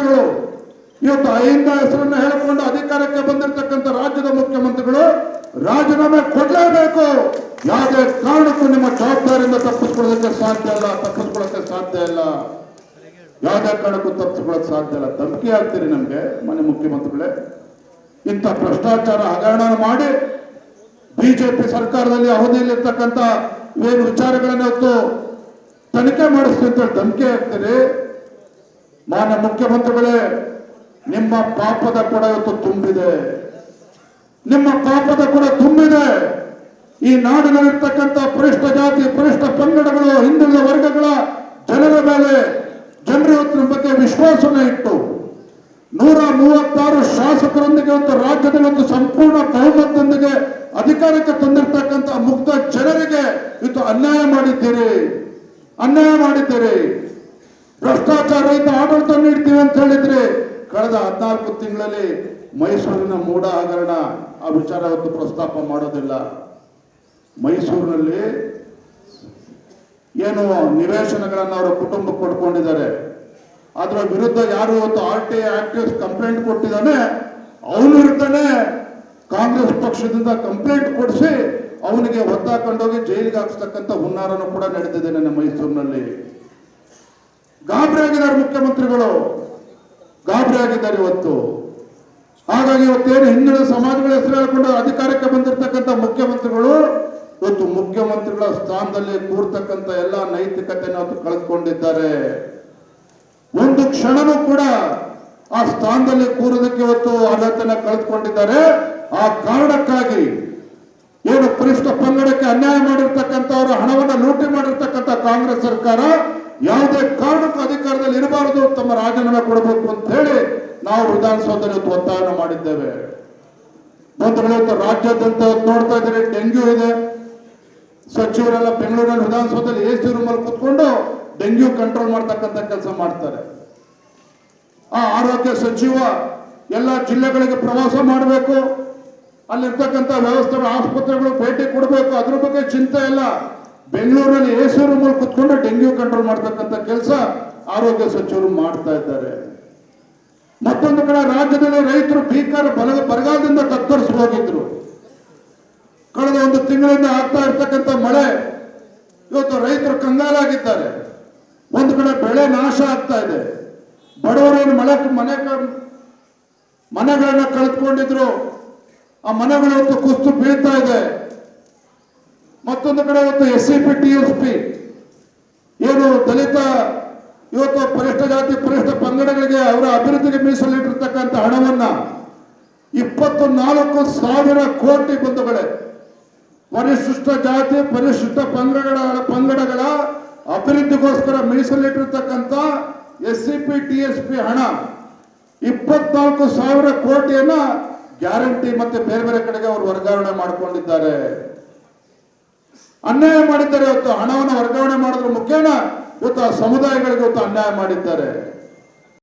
ಮುಖ್ಯಮಂತ್ರಿಗಳು, ಇವತ್ತು ಅಹಿಂದ ಹೆಸರನ್ನು ಹೇಳಿಕೊಂಡು ಅಧಿಕಾರಕ್ಕೆ ಬಂದಿರತಕ್ಕಂಥ ರಾಜ್ಯದ ಮುಖ್ಯಮಂತ್ರಿಗಳು, ರಾಜೀನಾಮೆ ಕೊಡಲೇಬೇಕು. ಯಾವುದೇ ಕಾರಣಕ್ಕೂ ನಿಮ್ಮ ಜವಾಬ್ದಾರಿಯಿಂದ ತಪ್ಪಿಸ್ಕೊಳ್ಳೋದಕ್ಕೆ ಸಾಧ್ಯ ಇಲ್ಲ ತಪ್ಪಿಸ್ಕೊಳ್ಳೋಕೆ ಸಾಧ್ಯ ಇಲ್ಲ. ಯಾವುದೇ ಕಾರಣಕ್ಕೂ ತಪ್ಪಿಸ್ಕೊಳ್ಳೋಕೆ ಸಾಧ್ಯ ಇಲ್ಲ. ಧಮಕಿ ಆಗ್ತೀರಿ ನಮಗೆ ಮನೆ ಮುಖ್ಯಮಂತ್ರಿಗಳೇ. ಇಂಥ ಭ್ರಷ್ಟಾಚಾರ ಹಗರಣ ಮಾಡಿ ಬಿಜೆಪಿ ಸರ್ಕಾರದಲ್ಲಿ ಅವಧಿಯಲ್ಲಿರ್ತಕ್ಕಂಥ ಏನು ವಿಚಾರಗಳನ್ನ ಇವತ್ತು ತನಿಖೆ ಮಾಡಿಸ್ತೀವಿ ಅಂತ ಧಮಕಿ ಹಾಕ್ತೀರಿ. ಮಾನ್ಯ ಮುಖ್ಯಮಂತ್ರಿಗಳೇ, ನಿಮ್ಮ ಪಾಪದ ಕೂಡ ಇವತ್ತು ತುಂಬಿದೆ. ನಿಮ್ಮ ಪಾಪದ ಕೂಡ ತುಂಬಿದೆ. ಈ ನಾಡಿನಲ್ಲಿರ್ತಕ್ಕಂಥ ಪರಿಷ್ಠ ಜಾತಿ, ಪರಿಷ್ಠ ಪಂಗಡಗಳು, ಹಿಂದುಳಿದ ವರ್ಗಗಳ ಜನರ ಮೇಲೆ ಜನರು ಇವತ್ತಿನ ಬಗ್ಗೆ ವಿಶ್ವಾಸನ ಇಟ್ಟು ನೂರ ಮೂವತ್ತಾರು ಶಾಸಕರೊಂದಿಗೆ ಒಂದು ರಾಜ್ಯದಲ್ಲಿ ಒಂದು ಸಂಪೂರ್ಣ ಬಹುಮತದೊಂದಿಗೆ ಅಧಿಕಾರಕ್ಕೆ ತಂದಿರತಕ್ಕಂಥ ಮುಕ್ತ ಜನರಿಗೆ ಇವತ್ತು ಅನ್ಯಾಯ ಮಾಡಿದ್ದೀರಿ. ಅನ್ಯಾಯ ಮಾಡಿದ್ದೀರಿ. ಭ್ರಷ್ಟಾಚಾರ ಇದ್ದ ಕಳೆದ ಹದಿನಾಲ್ಕು ತಿಂಗಳಲ್ಲಿ ಮೈಸೂರಿನ ಮೂಡ ಹಗರಣ ಆ ವಿಚಾರ ಇವತ್ತು ಪ್ರಸ್ತಾಪ ಮಾಡೋದಿಲ್ಲ. ಮೈಸೂರಿನಲ್ಲಿ ಏನು ನಿವೇಶನಗಳನ್ನು ಅವರ ಕುಟುಂಬಕ್ಕೆ ಕೊಡ್ಕೊಂಡಿದ್ದಾರೆ ಅದರ ವಿರುದ್ಧ ಯಾರು ಇವತ್ತು ಆರ್ ಟಿ ಆಕ್ಟಿವ್ಸ್ ಕಂಪ್ಲೇಂಟ್ ಕೊಟ್ಟಿದ್ದಾನೆ, ಅವನ ವಿರುದ್ಧನೇ ಕಾಂಗ್ರೆಸ್ ಪಕ್ಷದಿಂದ ಕಂಪ್ಲೇಂಟ್ ಕೊಡಿಸಿ ಅವನಿಗೆ ಒತ್ತಾಕೊಂಡೋಗಿ ಜೈಲಿಗೆ ಹಾಕ್ಸ್ತಕ್ಕಂಥ ಹುನ್ನಾರನು ಕೂಡ ನಡೆದಿದೆ ನನ್ನ ಮೈಸೂರಿನಲ್ಲಿ. ಗಾಬರಿ ಆಗಿದ್ದಾರೆ ಮುಖ್ಯಮಂತ್ರಿಗಳು. ಗಾಬರಿ ಆಗಿದ್ದಾರೆ ಇವತ್ತು. ಹಾಗಾಗಿ ಇವತ್ತೇನು ಹಿಂದುಳಿದ ಸಮಾಜಗಳ ಹೆಸರು ಹೇಳ್ಕೊಂಡು ಅಧಿಕಾರಕ್ಕೆ ಬಂದಿರತಕ್ಕಂಥ ಮುಖ್ಯಮಂತ್ರಿಗಳು, ಇವತ್ತು ಮುಖ್ಯಮಂತ್ರಿಗಳ ಸ್ಥಾನದಲ್ಲಿ ಕೂರ್ತಕ್ಕಂಥ ಎಲ್ಲ ನೈತಿಕತೆಯನ್ನು ಅವತ್ತು ಕಳೆದುಕೊಂಡಿದ್ದಾರೆ. ಒಂದು ಕ್ಷಣನೂ ಕೂಡ ಆ ಸ್ಥಾನದಲ್ಲಿ ಕೂರೋದಕ್ಕೆ ಇವತ್ತು ಅರ್ಹತೆಯನ್ನು ಕಳೆದುಕೊಂಡಿದ್ದಾರೆ. ಆ ಕಾರಣಕ್ಕಾಗಿ ಏನು ಪರಿಷ್ಠ ಪಂಗಡಕ್ಕೆ ಅನ್ಯಾಯ ಮಾಡಿರ್ತಕ್ಕಂಥವ್ರ, ಹಣವನ್ನು ಲೂಟಿ ಮಾಡಿರ್ತಕ್ಕಂಥ ಕಾಂಗ್ರೆಸ್ ಸರ್ಕಾರ ಯಾವುದೇ ಕಾರಣಕ್ಕೂ ಅಧಿಕಾರದಲ್ಲಿ ತಮ್ಮ ರಾಜೀನಾಮೆ ಕೊಡಬೇಕು ಅಂತ ಹೇಳಿ ನಾವು ವಿಧಾನಸೌಧದಲ್ಲಿ ಇವತ್ತು ಒತ್ತಾಯನ ಮಾಡಿದ್ದೇವೆ ಇವತ್ತು ರಾಜ್ಯಾದ್ಯಂತ ನೋಡ್ತಾ ಇದ್ದಾರೆ, ಡೆಂಗ್ಯೂ ಇದೆ. ಸಚಿವರೆಲ್ಲ ಬೆಂಗಳೂರಿನ ವಿಧಾನಸೌಧದಲ್ಲಿ ಎ ಸಿ ರೂಮಲ್ಲಿ ಕುತ್ಕೊಂಡು ಡೆಂಗ್ಯೂ ಕಂಟ್ರೋಲ್ ಮಾಡ್ತಕ್ಕಂಥ ಕೆಲಸ ಮಾಡ್ತಾರೆ. ಆ ಆರೋಗ್ಯ ಸಚಿವ ಎಲ್ಲ ಜಿಲ್ಲೆಗಳಿಗೆ ಪ್ರವಾಸ ಮಾಡಬೇಕು. ಅಲ್ಲಿರ್ತಕ್ಕಂಥ ವ್ಯವಸ್ಥೆಗಳು, ಆಸ್ಪತ್ರೆಗಳು ಭೇಟಿ ಕೊಡಬೇಕು. ಅದ್ರ ಬಗ್ಗೆ ಚಿಂತೆ ಇಲ್ಲ. ಬೆಂಗಳೂರಲ್ಲಿ ಎ ಸಿ ರೂಮಲ್ಲಿ ಕುತ್ಕೊಂಡು ಡೆಂಗ್ಯೂ ಕಂಟ್ರೋಲ್ ಮಾಡ್ತಕ್ಕಂಥ ಕೆಲಸ ಆರೋಗ್ಯ ಸಚಿವರು ಮಾಡ್ತಾ ಇದ್ದಾರೆ. ಮತ್ತೊಂದು ಕಡೆ ರಾಜ್ಯದಲ್ಲಿ ರೈತರು ಭೀಕರ ಬಲ ಬರಗಾಲದಿಂದ ತತ್ತರಿಸಿ ಹೋಗಿದ್ರು. ಕಳೆದ ಒಂದು ತಿಂಗಳಿಂದ ಆಗ್ತಾ ಇರ್ತಕ್ಕಂಥ ಮಳೆ ಇವತ್ತು ರೈತರು ಕಂಗಾಲಾಗಿದ್ದಾರೆ. ಒಂದು ಕಡೆ ಬೆಳೆ ನಾಶ ಆಗ್ತಾ ಇದೆ. ಬಡವರೇನು ಮಳೆ, ಮನೆ ಮನೆಗಳನ್ನ ಕಳೆದುಕೊಂಡಿದ್ರು. ಆ ಮನೆಗಳು ಇವತ್ತು ಕುಸ್ತು ಮತ್ತೊಂದು ಕಡೆ ಇವತ್ತು S C P T S P ಏನು ದಲಿತ ಇವತ್ತು ಪರಿಷ್ಠ ಜಾತಿ, ಪರಿಷ್ಠ ಪಂಗಡಗಳಿಗೆ ಅವರ ಅಭಿವೃದ್ಧಿಗೆ ಮೀಸಲಿಟ್ಟಿರ್ತಕ್ಕಂಥ ಹಣವನ್ನ ಇಪ್ಪತ್ತು ನಾಲ್ಕು ಸಾವಿರ ಕೋಟಿ ಬಂಧುಗಳೇ ಪರಿಶಿಷ್ಟ ಜಾತಿ, ಪರಿಶಿಷ್ಟ ಪಂಗಡಗಳ ಪಂಗಡಗಳ ಅಭಿವೃದ್ಧಿಗೋಸ್ಕರ ಮೀಸಲಿಟ್ಟಿರ್ತಕ್ಕಂಥ S C P T S P ಹಣ ಇಪ್ಪತ್ನಾಲ್ಕು ಸಾವಿರ ಕೋಟಿಯನ್ನ ಗ್ಯಾರಂಟಿ ಮತ್ತೆ ಬೇರೆ ಬೇರೆ ಕಡೆಗೆ ಅವರು ವರ್ಗಾವಣೆ ಮಾಡಿಕೊಂಡಿದ್ದಾರೆ. ಅನ್ಯಾಯ ಮಾಡಿದ್ದಾರೆ ಇವತ್ತು ಹಣವನ್ನು ವರ್ಗಾವಣೆ ಮಾಡೋದ್ರ ಮುಖೇನ ಇವತ್ತು ಆ ಸಮುದಾಯಗಳಿಗೆ ಇವತ್ತು ಅನ್ಯಾಯ ಮಾಡಿದ್ದಾರೆ.